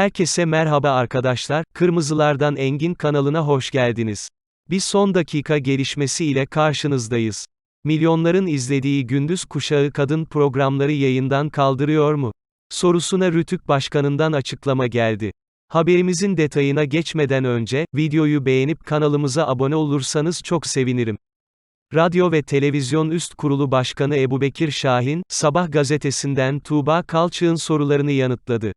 Herkese merhaba arkadaşlar, Kırmızılardan Engin kanalına hoş geldiniz. Bir son dakika gelişmesi ile karşınızdayız. Milyonların izlediği Gündüz Kuşağı kadın programları yayından kaldırıyor mu? Sorusuna Rütük Başkanı'ndan açıklama geldi. Haberimizin detayına geçmeden önce, videoyu beğenip kanalımıza abone olursanız çok sevinirim. Radyo ve Televizyon Üst Kurulu Başkanı Ebubekir Şahin, Sabah gazetesinden Tuğba Kalçık'ın sorularını yanıtladı.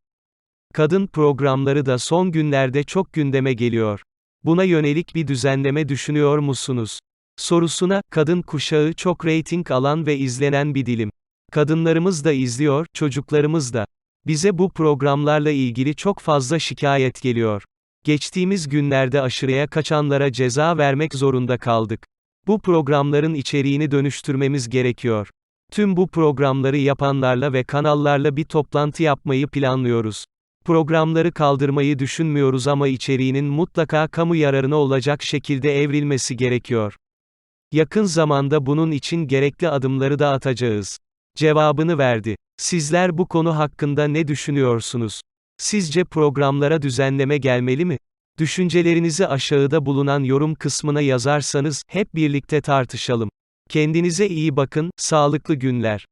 Kadın programları da son günlerde çok gündeme geliyor. Buna yönelik bir düzenleme düşünüyor musunuz? Sorusuna, kadın kuşağı çok reyting alan ve izlenen bir dilim. Kadınlarımız da izliyor, çocuklarımız da. Bize bu programlarla ilgili çok fazla şikayet geliyor. Geçtiğimiz günlerde aşırıya kaçanlara ceza vermek zorunda kaldık. Bu programların içeriğini dönüştürmemiz gerekiyor. Tüm bu programları yapanlarla ve kanallarla bir toplantı yapmayı planlıyoruz. Programları kaldırmayı düşünmüyoruz ama içeriğinin mutlaka kamu yararına olacak şekilde evrilmesi gerekiyor. Yakın zamanda bunun için gerekli adımları da atacağız. Cevabını verdi. Sizler bu konu hakkında ne düşünüyorsunuz? Sizce programlara düzenleme gelmeli mi? Düşüncelerinizi aşağıda bulunan yorum kısmına yazarsanız hep birlikte tartışalım. Kendinize iyi bakın, sağlıklı günler.